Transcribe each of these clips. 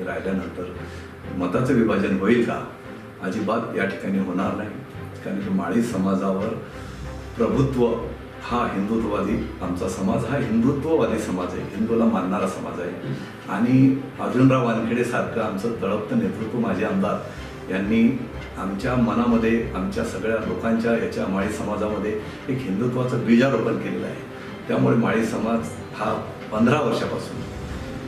ठिकाणी राहिल्यानंतर मताचं विभाजन होईल का? अजिबात या ठिकाणी होणार नाही. कारण की माळी समाजावर प्रभुत्व हा हिंदुत्ववादी आमचा समाज हा हिंदुत्ववादी समाज आहे. हिंदूला मानणारा समाज आहे. आणि अर्जुनराव वानखेडे सारखं आमचं तळपतं नेतृत्व माझे आमदार यांनी आमच्या मनामध्ये आमच्या सगळ्या लोकांच्या याच्या माळी समाजामध्ये एक हिंदुत्वाचं बीजारोपण केलेलं आहे. त्यामुळे माळी समाज हा पंधरा वर्षापासून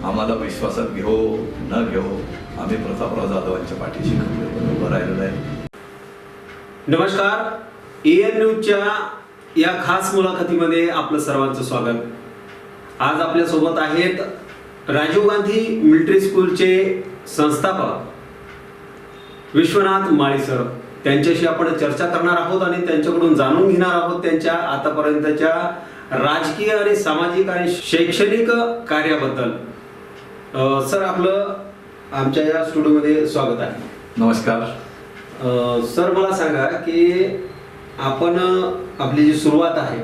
आम्हाला विश्वासात घेऊ न घेऊ आम्ही प्रतापराव जाधवांच्या पाठीशी खंबीरपणे उभं राहिलेलं आहे. नमस्कार. एएन न्यूजच्या या खास मुलाखतीमध्ये आपलं सर्वांचं स्वागत. आज आपल्यासोबत आहेत राजीव गांधी मिलिटरी स्कूलचे संस्थापक विश्वनाथ माळी सर. त्यांच्याशी आपण चर्चा करणार आहोत आणि त्यांच्याकडून जाणून घेणार आहोत त्यांच्या आतापर्यंतच्या राजकीय आणि सामाजिक आणि शैक्षणिक कार्याबद्दल. सर आपलं आमच्या या स्टुडिओमध्ये स्वागत आहे. नमस्कार. सर मला सांगा की आपण आपली जी सुरुवात आहे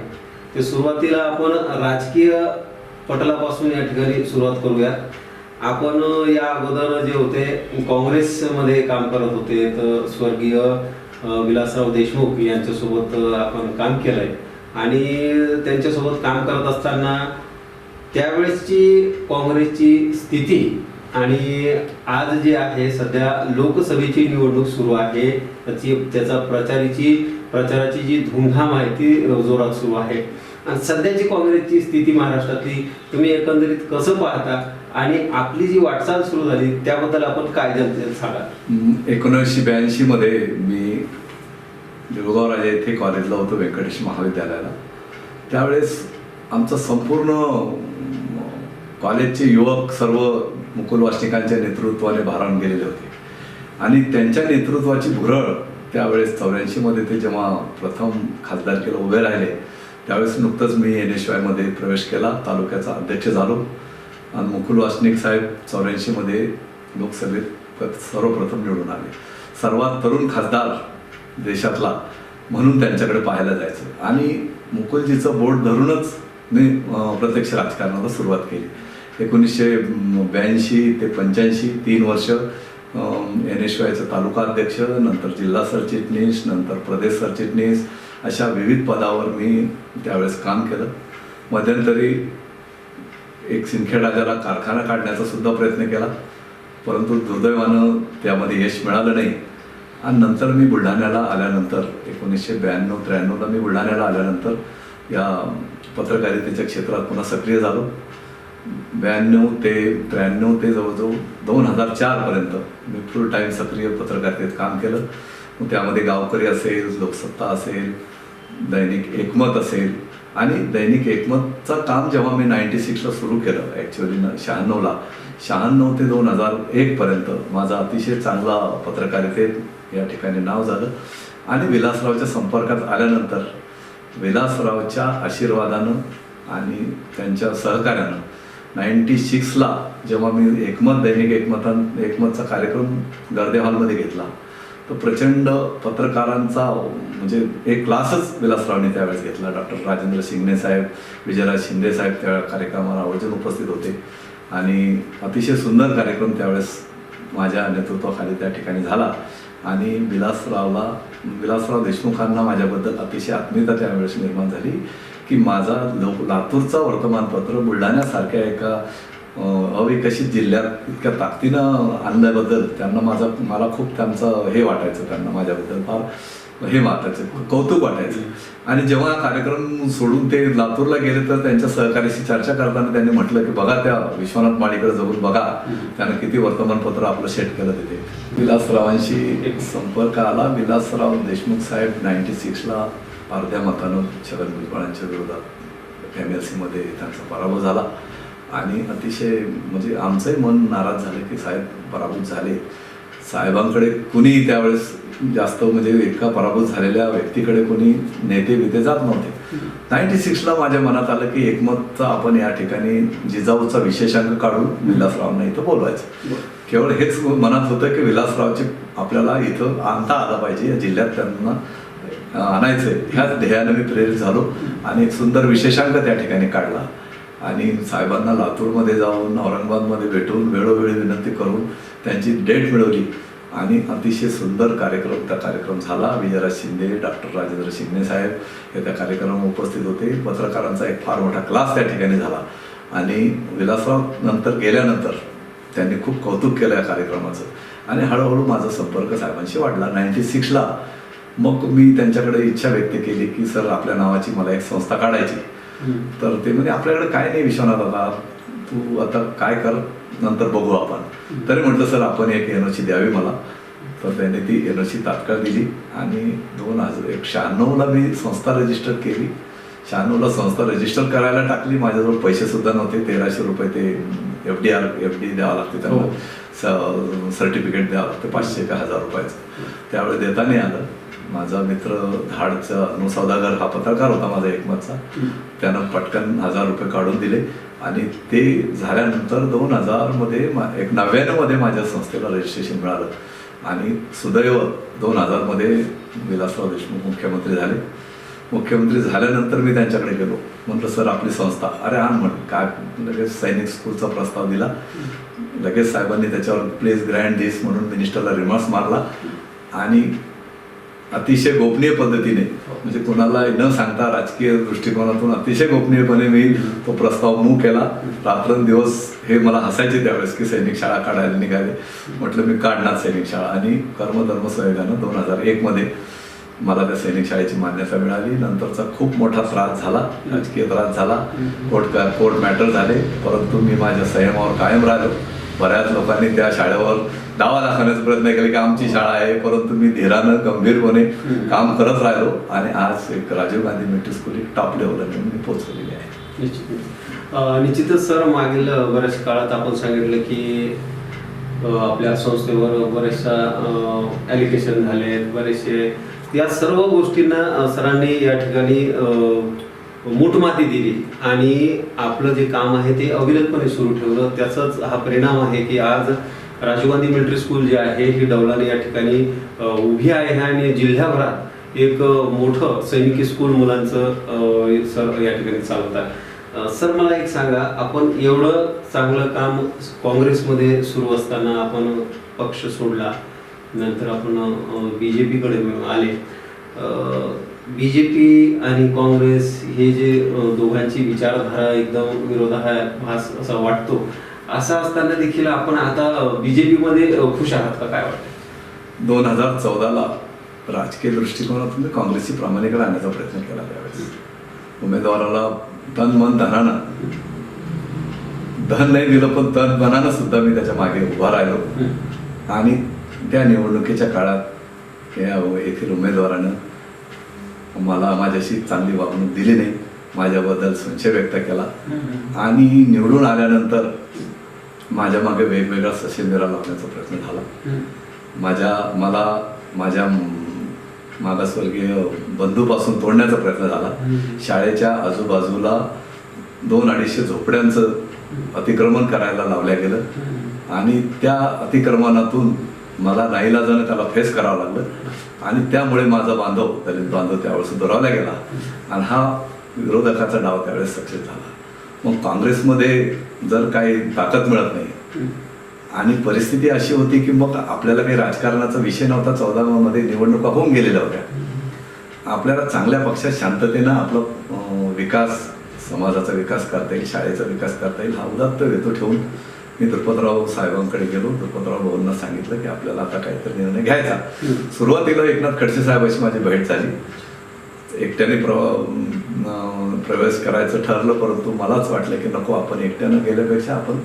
ते सुरुवातीला आपण राजकीय पटलापासून या ठिकाणी सुरुवात करूया. आपण या अगोदर जे होते काँग्रेसमध्ये काम करत होते तर स्वर्गीय विलासराव देशमुख यांच्यासोबत आपण काम केलंय. आणि त्यांच्यासोबत काम करत असताना त्यावेळेसची काँग्रेसची स्थिती आणि आज जे आहे सध्या लोकसभेची निवडणूक सुरू आहे. त्याची त्याचा प्रचाराची प्रचाराची जी धूमधाम आहे ती जोरात सुरू आहे. आणि सध्याची काँग्रेसची स्थिती महाराष्ट्रातली तुम्ही एकंदरीत कसं पाहता? आणि आपली जी वाटचाल सुरू झाली त्याबद्दल आपण काय जनतेला सांगा एकोणीसशे ब्याऐंशी मध्ये मी देऊळगाव राजा येथे कॉलेजला होतो व्यंकटेश महाविद्यालयाला. त्यावेळेस आमचं संपूर्ण कॉलेजचे युवक सर्व मुकुल वासनिकांच्या नेतृत्वाने भारावून गेलेले होते. आणि त्यांच्या नेतृत्वाची भुरळ त्यावेळेस चौऱ्याऐंशीमध्ये ते जेव्हा प्रथम खासदारकीला उभे राहिले त्यावेळेस नुकतंच मी एन एस वायमध्ये प्रवेश केला तालुक्याचा अध्यक्ष झालो. आणि मुकुल वासनिक साहेब चौऱ्याऐंशीमध्ये लोकसभेत सर्वप्रथम निवडून आले. सर्वात तरुण खासदार देशातला म्हणून त्यांच्याकडे पाहायला जायचं. आणि मुकुलजीचं बोट धरूनच मी प्रत्यक्ष राजकारणाला सुरुवात केली. एकोणीसशे ब्याऐंशी ते पंच्याऐंशी तीन वर्ष एन एस वायचं तालुका अध्यक्ष नंतर जिल्हा सरचिटणीस नंतर प्रदेश सरचिटणीस अशा विविध पदावर मी त्यावेळेस काम केलं. मध्यंतरी एक सिंदखेड राजाला कारखाना काढण्याचा सुद्धा प्रयत्न केला. परंतु दुर्दैवानं त्यामध्ये यश मिळालं नाही. आणि नंतर मी बुलढाण्याला आल्यानंतर एकोणीसशे ब्याण्णव त्र्याण्णवला मी बुलढाण्याला आल्यानंतर या पत्रकारितेच्या क्षेत्रात पुन्हा सक्रिय झालो. ब्याण्णव ते त्र्याण्णव ते जवळजवळ दोन हजार चारपर्यंत मी फुल टाईम सक्रिय पत्रकारितेत काम केलं. मग त्यामध्ये गावकरी असेल लोकसत्ता असेल दैनिक एकमत असेल आणि दैनिक एकमतचं काम जेव्हा मी नाईन्टी सिक्सला सुरू केलं ॲक्च्युअली शहाण्णवला शहाण्णव ते दोन हजार एकपर्यंत माझा अतिशय चांगला पत्रकारितेत या ठिकाणी नाव झालं. आणि विलासरावच्या संपर्कात आल्यानंतर विलासरावच्या आशीर्वादानं आणि त्यांच्या सहकार्यानं नाईन्टी सिक्सला जेव्हा मी एकमत दैनिक एकमतान एकमतचा कार्यक्रम गर्दे हॉलमध्ये घेतला तर प्रचंड पत्रकारांचा म्हणजे एक क्लासच विलासरावने त्यावेळेस घेतला. डॉक्टर राजेंद्र शिंगणे साहेब विजयराज शिंदे साहेब त्या कार्यक्रमाला आवर्जून उपस्थित होते. आणि अतिशय सुंदर कार्यक्रम त्यावेळेस माझ्या नेतृत्वाखाली त्या ठिकाणी झाला. आणि विलासरावला विलासराव देशमुखांना माझ्याबद्दल अतिशय आत्मीयता त्यावेळेस निर्माण झाली की माझा लोक लातूरचा वर्तमानपत्र बुलढाण्यासारख्या एका अविकसित जिल्ह्यात इतक्या ताकदीनं आणल्याबद्दल त्यांना माझा मला खूप त्यांचं हे वाटायचं त्यांना माझ्याबद्दल फार हे वाटायचं कौतुक वाटायचं. आणि जेव्हा कार्यक्रम सोडून ते लातूरला गेले तर त्यांच्या सहकार्याशी चर्चा करताना त्यांनी म्हटलं की बघा त्या विश्वनाथ माळीकडे जाऊन बघा त्यानं किती वर्तमानपत्र आपलं सेट केलं तिथे. विलासरावांशी एक संपर्क आला. विलासराव देशमुख साहेब नाईन्टी सिक्सला अर्ध्या मतानं छगन भुजबळांच्या विरोधात एम एल सीमध्ये त्यांचा पराभव झाला. आणि अतिशय म्हणजे आमचंही मन नाराज झालं की साहेब पराभूत झाले. साहेबांकडे कुणीही त्यावेळेस जास्त म्हणजे एका पराभूत झालेल्या व्यक्तीकडे कोणी नेते बिते जात नव्हते. नाईन्टी सिक्सला माझ्या मनात आलं की एकमतचा आपण या ठिकाणी जिजाऊचा विशेषांक काढून विलासरावांना इथं बोलवायचं. केवळ हेच मनात होतं की विलासरावचे आपल्याला इथं आणता आलं पाहिजे. या जिल्ह्यात त्यांना आणायचंय. ह्याच ध्येयाने मी प्रेरित झालो आणि एक सुंदर विशेषांक त्या ठिकाणी काढला. आणि साहेबांना लातूरमध्ये जाऊन औरंगाबादमध्ये भेटून वेळोवेळी विनंती करून त्यांची डेट मिळवली. आणि अतिशय सुंदर कार्यक्रम त्या कार्यक्रम झाला. विजयराज शिंदे डॉक्टर राजेंद्र शिंदे साहेब हे त्या कार्यक्रमात उपस्थित होते. पत्रकारांचा एक फार मोठा क्लास त्या ठिकाणी झाला. आणि विलासराव नंतर गेल्यानंतर त्यांनी खूप कौतुक केलं या कार्यक्रमाचं. आणि हळूहळू माझा संपर्क साहेबांशी वाढला. नाईन्टी सिक्सला मग मी त्यांच्याकडे इच्छा व्यक्त केली की सर आपल्या नावाची मला एक संस्था काढायची. तर ते म्हणजे आपल्याकडे काय नाही विश्वनाथ दादा. तू आता काय कर? नंतर बघू आपण. तरी म्हटलं सर आपण एक एनओसी द्यावी मला. तर त्याने ती एनओसी तात्काळ दिली आणि दोन हजार एक शहाण्णवला मी संस्था रजिस्टर केली. शहाण्णवला संस्था रजिस्टर करायला टाकली. माझ्याजवळ पैसे सुद्धा नव्हते. तेराशे रुपये ते F D R F D द्यावं लागते हो. त्यांना सर्टिफिकेट द्यावं लागतं पाचशे का हजार रुपयाचं. त्यावेळी देता नाही आलं. माझा मित्र धाडचा अनु सौदागर हा पत्रकार होता माझा एकमतचा. त्यानं पटकन हजार रुपये काढून दिले आणि ते झाल्यानंतर दोन हजारमध्ये मा- एक नव्याण्णवमध्ये माझ्या संस्थेला रजिस्ट्रेशन मिळालं. आणि सुदैव दोन हजारमध्ये विलासराव देशमुख मुख्यमंत्री झाले. मुख्यमंत्री झाल्यानंतर मी त्यांच्याकडे गेलो. म्हटलं सर आपली संस्था. अरे आण म्हण. काय? लगेच सैनिक स्कूलचा प्रस्ताव दिला. लगेच साहेबांनी त्याच्यावर प्लीज ग्रँड दिस म्हणून मिनिस्टरला रिमार्क्स मारला. आणि अतिशय गोपनीय पद्धतीने म्हणजे कोणाला न सांगता राजकीय दृष्टिकोनातून अतिशय गोपनीयपणे मी तो प्रस्ताव मूव केला. रात्रंदिवस हे मला हसायचे त्यावेळेस की सैनिक शाळा काढायला निघाले. म्हटलं मी काढणार सैनिक शाळा. आणि कर्मधर्म संयोगानं दोन हजार एकमध्ये मला त्या सैनिक शाळेची मान्यता मिळाली. नंतरचा खूप मोठा त्रास झाला. राजकीय त्रास झाला. कोर्ट कोर्ट मॅटर झाले. परंतु मी माझ्या संयमावर कायम राहिलो. बऱ्याच लोकांनी त्या शाळेवर दावा दाखवण्याचा प्रयत्न केला की आमची शाळा आहे परंतु मी धीरानं गंभीरपणे काम करत राहिलो आणि आज एक राजीव गांधी मिलिटरी स्कूल एक टॉप लेवलला मी पोहोचलेली आहे. निश्चित अं, निश्चितच सर मागील बऱ्याच काळात आपण सांगितलं की आपल्या संस्थेवर बरेचशा ॲलिगेशन झालेत बरेचसे या सर्व गोष्टींना सरांनी या ठिकाणी मूठमाती दिली आणि आपलं जे काम आहे ते अविरतपणे सुरू ठेवलं. त्याचाच हा परिणाम आहे की आज राजीव गांधी मिलिटरी स्कूल जे आहे ही डौलाने या ठिकाणी उभी आहे आणि जिल्ह्याभरात एक मोठं सैनिकी स्कूल मुलांचं सर या ठिकाणी चालवत आहे. सर मला एक सांगा आपण एवढं चांगलं काम काँग्रेसमध्ये सुरू असताना आपण पक्ष सोडला नंतर आपण बी जे पीकडे आले. बी जे पी आणि काँग्रेस हे जे दोघांची विचारधारा एकदम विरोधाभास असा वाटतो असं असताना देखील आपण आता बीजेपी मध्ये खुश आहात का? काय वाटतं दोन हजार चौदाला राजकीय दृष्टिकोनातून काँग्रेसची प्रामाणिकता आणण्याचा प्रयत्न केला त्यावेळेस. उमेदवाराला तन मन धनानं. धन नाही दिलं पण तन मनानं सुद्धा मी त्याच्यामागे उभा राहिलो. आणि त्या निवडणुकीच्या काळात या येथील उमेदवारानं मला माझ्याशी चांगली वागणूक दिली नाही. माझ्याबद्दल संशय व्यक्त केला. आणि निवडून आल्यानंतर माझ्या मागे वेगवेगळा ससेंदिरा लावण्याचा प्रयत्न झाला. माझ्या मला माझ्या मागासवर्गीय बंधूपासून तोडण्याचा प्रयत्न झाला. शाळेच्या आजूबाजूला दोन अडीचशे झोपड्यांचं अतिक्रमण करायला लावल्या गेलं. आणि त्या अतिक्रमणातून मला नाईलाजानं त्याला फेस करावं लागलं. आणि त्यामुळे माझा बांधव दलित बांधव त्यावेळेस दुरावला गेला. आणि हा विरोधकाचा डाव त्यावेळेस सक्सेस झाला. मग काँग्रेसमध्ये जर काही ताकद मिळत नाही आणि परिस्थिती अशी होती की मग आपल्याला काही राजकारणाचा विषय नव्हता चौदा मध्ये निवडणुका होऊन गेलेल्या होत्या. आपल्याला चांगल्या पक्षात शांततेनं आपला विकास समाजाचा विकास करता येईल शाळेचा विकास करता येईल हा उदात्त हेतू ठेवून मी द्रुपदराव साहेबांकडे गेलो. द्रुपदराव भाऊंना सांगितलं की आपल्याला आता काहीतरी निर्णय घ्यायचा. सुरुवातीला एकनाथ खडसे साहेबांशी माझी भेट झाली. एकट्याने प्र प्रवेश करायचं ठरलं परंतु मलाच वाटलं की नको आपण एकट्यानं गेल्यापेक्षा आपण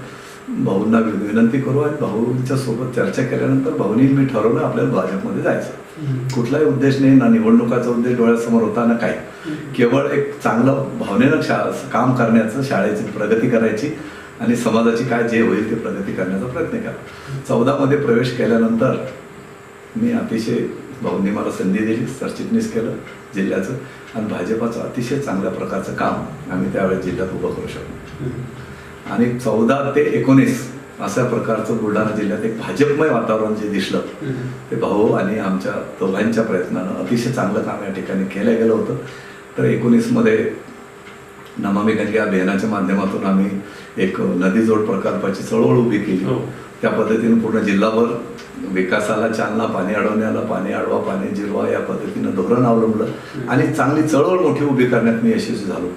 भाऊंना विनंती करू आणि भाऊंच्या सोबत चर्चा केल्यानंतर भाऊनी मी ठरवलं आपल्याला भाजपमध्ये जायचं. कुठलाही उद्देश नाही ना निवडणुकाचा उद्देश डोळ्यासमोर होता ना काही. केवळ एक चांगलं भावनेनं शा काम करण्याचं शाळेची प्रगती करायची आणि समाजाची काय जे होईल ते प्रगती करण्याचा प्रयत्न केला. चौदामध्ये प्रवेश केल्यानंतर मी अतिशय भाऊंनी मला संधी दिली सरचिटणीस केलं. जिल्ह्याचं आणि भाजपाचं अतिशय चांगल्या प्रकारचं काम आम्ही त्यावेळेस जिल्ह्यात उभं करू शकलो. आणि चौदा ते एकोणीस अशा प्रकारचं बुलढाणा जिल्ह्यात एक भाजपमय वातावरण जे दिसलं ते भाऊ आणि आमच्या दोघांच्या प्रयत्नानं अतिशय चांगलं काम या ठिकाणी केलं गेलं होतं. तर एकोणीसमध्ये नमामि गंगे अभियानाच्या माध्यमातून आम्ही एक नदीजोड प्रकल्पाची चळवळ उभी केली. हो. त्या पद्धतीने पूर्ण जिल्हाभर विकासाला चालना पाणी अडवण्याला पाणी अडवा पाणी जिरवा या पद्धतीनं धोरण अवलंबलं आणि चांगली चळवळ मोठी उभी करण्यात मी यशस्वी झालो.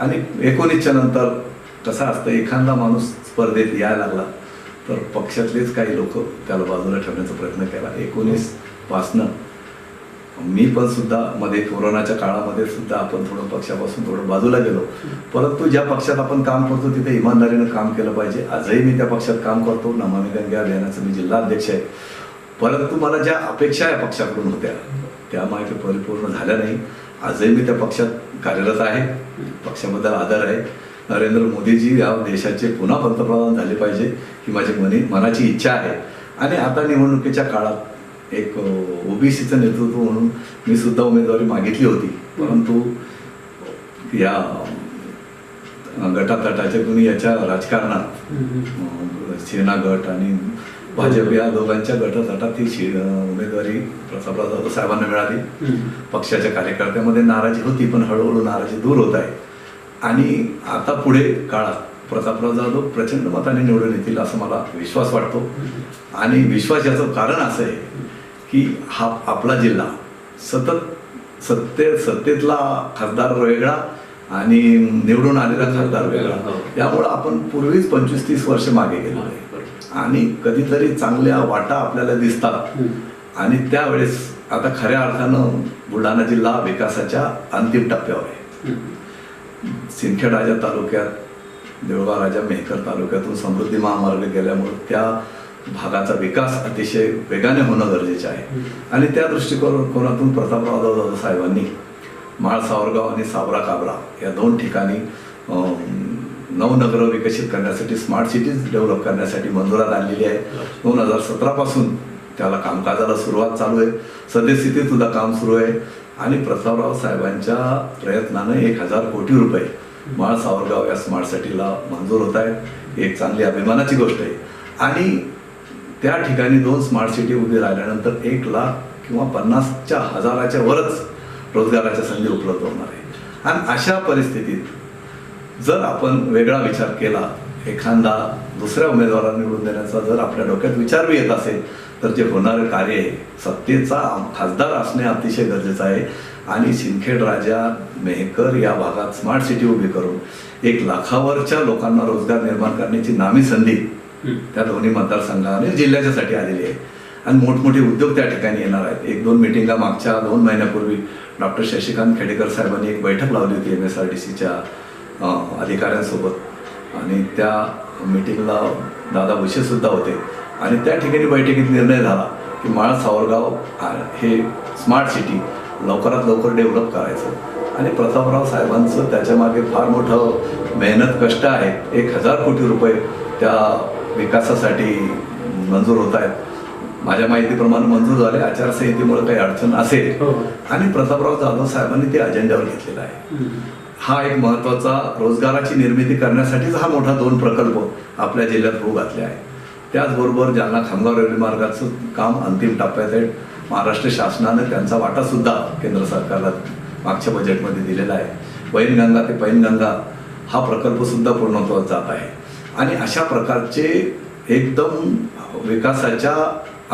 आणि एकोणीसच्या नंतर कसं असतं एखादा माणूस स्पर्धेत यायला लागला तर पक्षातलेच काही लोक त्याला बाजूला ठेवण्याचा प्रयत्न केला. एकोणीस पासनं मी पण सुद्धा मध्ये कोरोनाच्या काळामध्ये सुद्धा आपण थोडं पक्षापासून थोडं बाजूला गेलो. परंतु ज्या पक्षात आपण काम करतो तिथे इमानदारीनं काम केलं पाहिजे. आजही मी त्या पक्षात काम करतो. नमामी गंगे अभियानाचा मी जिल्हा अध्यक्ष आहे. परंतु मला ज्या अपेक्षा या पक्षाकडून होत्या त्या माझ्या परिपूर्ण झाल्या नाही. आजही मी त्या पक्षात कार्यरत आहे. पक्षाबद्दल आदर आहे. नरेंद्र मोदीजी या देशाचे पुन्हा पंतप्रधान झाले पाहिजे ही माझी मनी मनाची इच्छा आहे. आणि आता निवडणुकीच्या काळात एक ओबीसीचं नेतृत्व म्हणून मी सुद्धा उमेदवारी मागितली होती. परंतु या गटातटाच्या कोणी याच्या राजकारणात सेना गट आणि भाजप या दोघांच्या गटातटात ही शि- उमेदवारी प्रतापराव साहेबांना मिळाली. पक्षाच्या कार्यकर्त्यामध्ये नाराजी होती पण हळूहळू नाराजी दूर होत आहे. आणि आता पुढे काळात प्रतापराव जाधव प्रचंड मताने निवडून येतील असं मला विश्वास वाटतो. आणि विश्वास याचं कारण असं आहे की हा आपला जिल्हा. सतत सत्ते सत्तेतला खासदार वेगळा आणि निवडून आलेला खासदार वेगळा. हो. यामुळं आपण पूर्वीच पंचवीस तीस वर्ष मागे गेलो आहे. आणि कधीतरी चांगल्या वाटा आपल्याला दिसतात. आणि त्यावेळेस आता खऱ्या अर्थानं बुलढाणा जिल्हा विकासाच्या अंतिम टप्प्यावर आहे. सिंदखेड राजा तालुक्यात देऊळगाव राजा मेहकर तालुक्यातून समृद्धी महामार्ग गेल्यामुळे त्या भागाचा विकास अतिशय वेगाने होणं गरजेचं आहे. आणि त्या दृष्टिकोनातून प्रतापराव दादा साहेबांनी माळ सावरगाव आणि सावरा काबरा या दोन ठिकाणी नवनगरं विकसित करण्यासाठी स्मार्ट सिटीज डेव्हलप करण्यासाठी मंजुरात आणलेली आहे. दोन हजार सतरापासून त्याला कामकाजाला सुरुवात चालू आहे. सद्यस्थितीत सुद्धा काम सुरू आहे. आणि प्रतापराव साहेबांच्या प्रयत्नानं एक हजार कोटी रुपये माळ सावरगाव या स्मार्ट सिटीला मंजूर होत आहे एक चांगली अभिमानाची गोष्ट आहे. आणि त्या ठिकाणी दोन स्मार्ट सिटी उभी राहिल्यानंतर एक लाख किंवा पन्नासच्या हजाराच्या वरच रोजगाराच्या संधी उपलब्ध होणार आहे. आणि अशा परिस्थितीत जर आपण वेगळा विचार केला एखादा दुसऱ्या उमेदवाराला निवडून देण्याचा जर आपल्या डोक्यात विचार बी येत असेल तर जे होणारं कार्य आहे सत्तेचा खासदार असणे अतिशय गरजेचं आहे. आणि सिंदखेड राजा मेहकर या भागात स्मार्ट सिटी उभी करून एक लाखावरच्या लोकांना रोजगार निर्माण करण्याची नामी संधी त्या दोन्ही मतदारसंघाने जिल्ह्याच्यासाठी आलेली आहे. आणि मोठमोठे उद्योग त्या ठिकाणी येणार आहेत. एक दोन मिटिंगा मागच्या दोन महिन्यापूर्वी डॉक्टर शशिकांत खेडेकर साहेबांनी एक बैठक लावली होती एम एस आर डी सीच्या अधिकाऱ्यांसोबत. आणि त्या मिटिंगला दादा भुसेसुद्धा होते. आणि त्या ठिकाणी बैठकीत निर्णय झाला की माळ सावरगाव हे स्मार्ट सिटी लवकरात लवकर डेव्हलप करायचं. आणि प्रतापराव साहेबांचं त्याच्यामागे फार मोठं मेहनत कष्ट आहे एक हजार कोटी रुपये त्या विकासासाठी मंजूर होत आहेत. माझ्या माहितीप्रमाणे मंजूर झाले. आचारसंहितेमुळे काही अडचण असेल. हो. आणि प्रतापराव जाधव साहेबांनी ते अजेंड्यावर घेतलेला आहे. हा एक महत्त्वाचा रोजगाराची निर्मिती करण्यासाठीच हा मोठा दोन प्रकल्प आपल्या जिल्ह्यात होऊ घातले आहे. त्याचबरोबर जालना खामगाव रेल्वे मार्गाचं काम अंतिम टप्प्यात आहे. महाराष्ट्र शासनाने त्यांचा वाटा सुद्धा केंद्र सरकारला मागच्या बजेटमध्ये दिलेला आहे. वैनगंगा ते पैनगंगा हा प्रकल्प सुद्धा पूर्णत्वास जात आहे. आणि अशा प्रकारचे एकदम विकासाच्या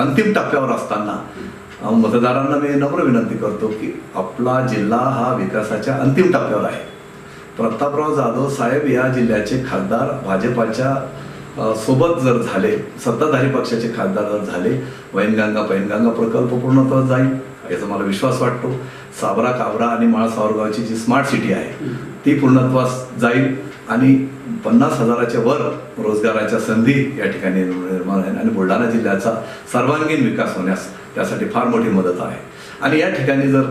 अंतिम टप्प्यावर असताना मतदारांना मी नम्र विनंती करतो की आपला जिल्हा हा विकासाच्या अंतिम टप्प्यावर आहे. प्रतापराव जाधव साहेब या जिल्ह्याचे खासदार भाजपाच्या सोबत जर झाले सत्ताधारी पक्षाचे खासदार जर झाले वैनगंगा पैनगंगा प्रकल्प पूर्णत्वास जाईल याचा मला विश्वास वाटतो. साबरा काबरा आणि माळ सावरगावची जी स्मार्ट सिटी आहे ती पूर्णत्वास जाईल आणि पन्नास हजाराच्या वर रोजगाराच्या संधी या ठिकाणी निर्माण आहे. आणि बुलढाणा जिल्ह्याचा सर्वांगीण विकास होण्यास त्यासाठी फार मोठी मदत आहे. आणि या ठिकाणी जर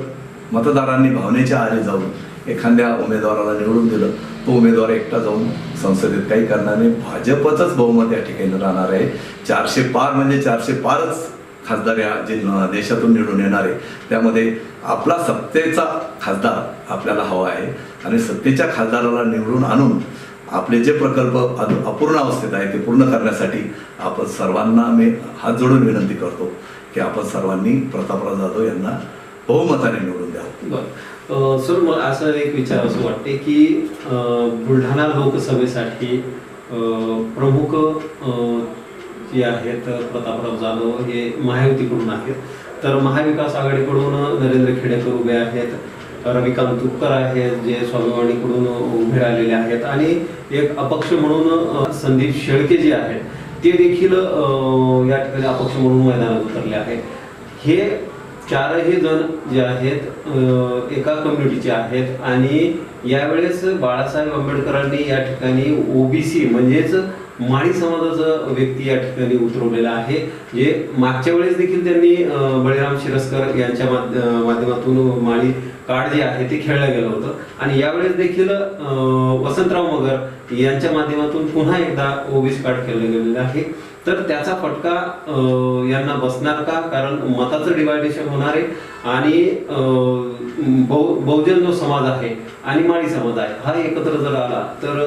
मतदारांनी भावनेच्या आधी जाऊन एखाद्या उमेदवाराला निवडून दिलं तो उमेदवार एकटा जाऊन संसदेत काही करणार नाही भाजपचंच बहुमत या ठिकाणी राहणार आहे. चारशे पार म्हणजे चारशे पारच खासदार या जे देशातून निवडून येणार आहे त्यामध्ये आपला सत्तेचा खासदार आपल्याला हवा आहे. आणि सत्तेच्या खासदाराला निवडून आणून आपले जे प्रकल्प अपूर्ण अवस्थेत आहे ते पूर्ण करण्यासाठी आपण सर्वांना मी हात जोडून विनंती करतो की आपण सर्वांनी प्रतापराव जाधव यांना बहुमताने निवडून द्यावं. सर मला असं एक विचार असं वाटते की अं, बुलढाणा लोकसभेसाठी अं, प्रमुख अं, जे आहेत प्रतापराव जाधव हे महायुतीकडून आहेत. तर महाविकास आघाडीकडून नरेंद्र खेडेकर उभे आहेत. रविकांत तुपकर आहेत जे स्वाभिमानीकडून उभे राहिलेले आहेत. आणि एक अपक्ष म्हणून संदीप शेळके जे आहेत ते देखील या ठिकाणी अपक्ष म्हणून मैदानात उतरले आहेत. हे चारही जण जे आहेत एका कम्युनिटीचे आहेत. आणि यावेळेस बाळासाहेब आंबेडकरांनी या ठिकाणी ओबीसी म्हणजेच माळी समाजाचा व्यक्ती या ठिकाणी उतरवलेला आहे. जे मागच्या वेळेस देखील त्यांनी बळीराम शिरस्कर यांच्या माध्यमातून माळी कार्ड जे आहे ते खेळलं गेलं होतं. आणि यावेळेस देखील वसंतराव मगर यांच्या माध्यमातून पुन्हा एकदा ओबीसी कार्ड खेळलं गेलेलं आहे. तर त्याचा फटका यांना बसणार का? कारण मताचं डिवायडेशन होणार आहे. आणि बहु- बहुजन जो समाज आहे आणि माळी समाज आहे हा एकत्र जर आला तर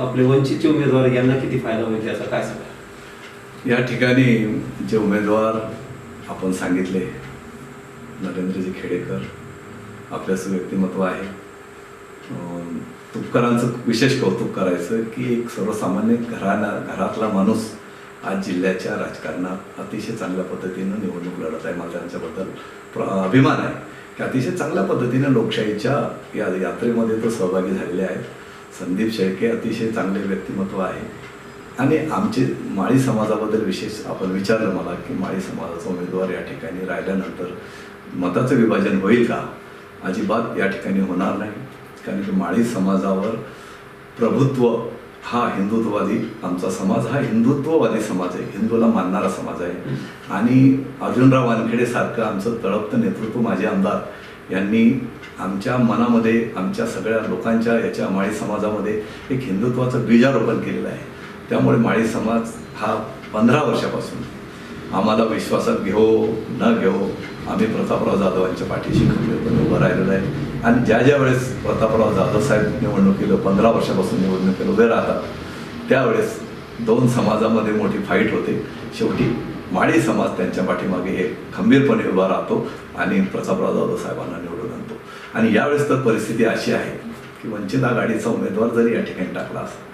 आपले वंचितचे उमेदवार यांना किती फायदा होईल याचा काय सांगा या ठिकाणी जे उमेदवार आपण सांगितले नरेंद्रजी खेडेकर आपल्याचं व्यक्तिमत्व आहे. तुपकारांचं विशेष कौतुक करायचं की एक सर्वसामान्य घराना घरातला माणूस आज जिल्ह्याच्या राजकारणात अतिशय चांगल्या पद्धतीनं निवडणूक लढत आहे. मला त्यांच्याबद्दल प्र अभिमान आहे की अतिशय चांगल्या पद्धतीनं लोकशाहीच्या या यात्रेमध्ये तो सहभागी झालेले आहेत. संदीप शेळके अतिशय चांगले व्यक्तिमत्व आहे. आणि आमचे माळी समाजाबद्दल विशेष आपण विचारलं मला की माळी समाजाचा उमेदवार या ठिकाणी राहिल्यानंतर मताचं विभाजन होईल का? अजिबात या ठिकाणी होणार नाही. कारण की माळी समाजावर प्रभुत्व हा हिंदुत्ववादी आमचा समाज हा हिंदुत्ववादी समाज आहे. हिंदूला मानणारा समाज आहे. आणि अर्जुनराव वानखेडे सारखं आमचं तळपतं नेतृत्व माझे आमदार यांनी आमच्या मनामध्ये आमच्या सगळ्या लोकांच्या याच्या माळी समाजामध्ये एक हिंदुत्वाचं बीजारोपण केलेलं आहे. त्यामुळे माळी समाज हा पंधरा वर्षापासून आम्हाला विश्वासात घेऊ न घेऊ आम्ही प्रतापराव जाधवांच्या पाठीशी खंबीरपणे उभं राहिलेलं आहे. आणि ज्या ज्या वेळेस प्रतापराव जाधव साहेब निवडणुकीला पंधरा वर्षापासून निवडणुकीला उभे राहतात त्यावेळेस दोन समाजामध्ये मोठी फाईट होते. शेवटी माळी समाज त्यांच्या पाठीमागे हे खंबीरपणे उभा राहतो आणि प्रतापराव जाधव साहेबांना निवडून आणतो. आणि यावेळेस तर परिस्थिती अशी आहे की वंचित आघाडीचा उमेदवार जरी या ठिकाणी टाकला असता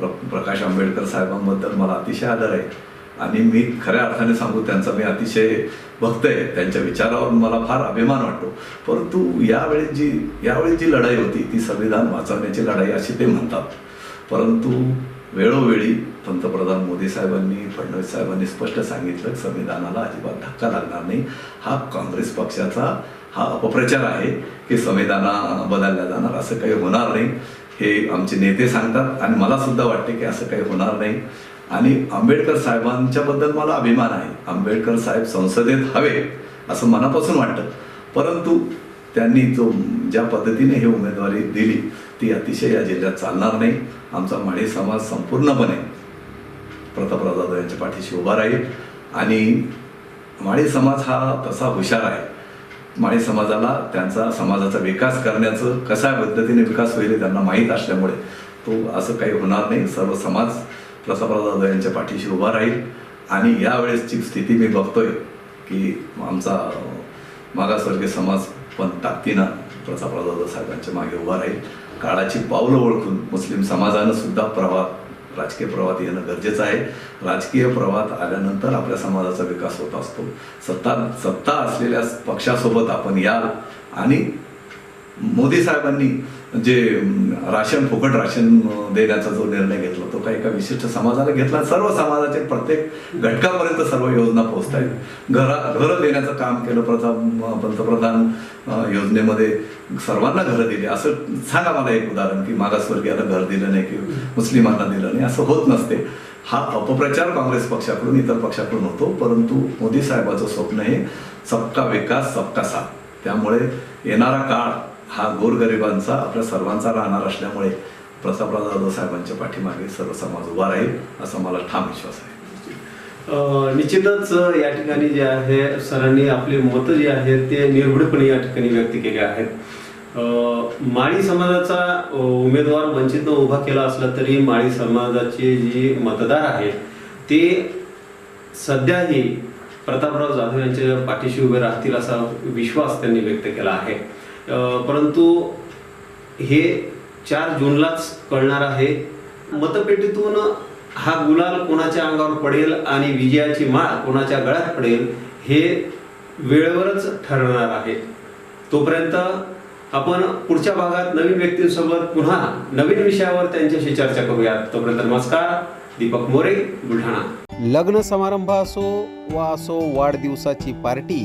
प्र प्रकाश आंबेडकर साहेबांबद्दल मला अतिशय आदर आहे. आणि मी खऱ्या अर्थाने सांगू त्यांचा मी अतिशय भक्त आहे. त्यांच्या विचारावर मला फार अभिमान वाटतो. परंतु यावेळी जी यावेळी जी लढाई होती ती संविधान वाचवण्याची लढाई अशी ते म्हणतात. परंतु वेळोवेळी पंतप्रधान मोदी साहेबांनी फडणवीस साहेबांनी स्पष्ट सांगितलं संविधानाला अजिबात धक्का लागणार नाही. हा काँग्रेस पक्षाचा हा अपप्रचार आहे की संविधाना बदलल्या जाणार असं काही होणार नाही. हे आमचे नेते सांगतात आणि मला सुद्धा वाटते की असं काही होणार नाही. आणि आंबेडकर साहेबांच्या बद्दल मला अभिमान आहे. आंबेडकर साहेब संसदेत हवे असं मनापासून वाटतं. परंतु त्यांनी जो ज्या पद्धतीने ही उमेदवारी दिली ती अतिशय या जिल्ह्यात चालणार नाही. आमचा माळी समाज संपूर्णपणे प्रतापराव जाधव यांच्या पाठीशी उभा राहील. आणि माळी समाज हा तसा हुशार आहे. माळी समाजाला त्यांचा समाजाचा विकास करण्याचं कशा पद्धतीने विकास होईल त्यांना माहीत असल्यामुळे तो असं काही होणार नाही. सर्व समाज प्रतापराव जाधव यांच्या पाठीशी उभा राहील. आणि यावेळेसची स्थिती मी बघतोय की आमचा मागासवर्गीय समाज पण ताकदीनं प्रतापराव जाधव साहेबांच्या मागे उभा राहील. काळाची पावलं ओळखून मुस्लिम समाजानं सुद्धा प्रवाहात राजकीय प्रवाहात येणं गरजेचं आहे. राजकीय प्रवाहात आल्यानंतर आपल्या समाजाचा विकास होत असतो. सत्ता सत्ता असलेल्या पक्षासोबत आपण याल आणि मोदी साहेबांनी जे राशन फुकट राशन देण्याचा जो निर्णय घेतला तो काही एका विशिष्ट समाजाला घेतला. सर्व समाजाचे प्रत्येक घटकापर्यंत सर्व योजना पोहोचत आहेत घरा घरं देण्याचं काम केलं प्रथम पंतप्रधान योजनेमध्ये सर्वांना घरं दिली. असं सांगा मला एक उदाहरण की मागासवर्गीयाला घर दिलं नाही किंवा मुस्लिमांना दिलं नाही असं होत नसते. हा अपप्रचार काँग्रेस पक्षाकडून इतर पक्षाकडून होतो परंतु मोदी साहेबाचं स्वप्न हे सबका विकास सबका साथ. त्यामुळे येणारा काळ हा गोरगरिबांचा आपल्या सर्वांचा राहणार असल्यामुळे प्रतापराव जाधव साहेबांच्या पाठीमागे सर्व समाज उभा राहील असा मला ठाम विश्वास आहे. निश्चितच या ठिकाणी जे आहे सरांनी आपले मतं जे आहेत ते निर्भीडपणे या ठिकाणी व्यक्त केले आहेत. माळी समाजाचा उमेदवार वंचितनं उभा केला असला तरी माळी समाजाचे जे मतदार आहेत ते सध्याही प्रतापराव जाधव यांच्या पाठीशी उभे राहतील असा विश्वास त्यांनी व्यक्त केला आहे. परंतु हे चार जूनलाच कळणार आहे. मतपेटीतून हा गुलाल कोणाच्या अंगावर पडेल आणि विजयाची माळ कोणाच्या गळ्यात पडेल हे वेळेवरच ठरणार आहे. तोपर्यंत आपण पुढच्या भागात नवीन व्यक्तींसोबत पुन्हा नवीन विषयावर त्यांच्याशी चर्चा करूयात. तोपर्यंत नमस्कार दीपक मोरे बुलढाणा. लग्न समारंभ असो वा असो वाढदिवसाची पार्टी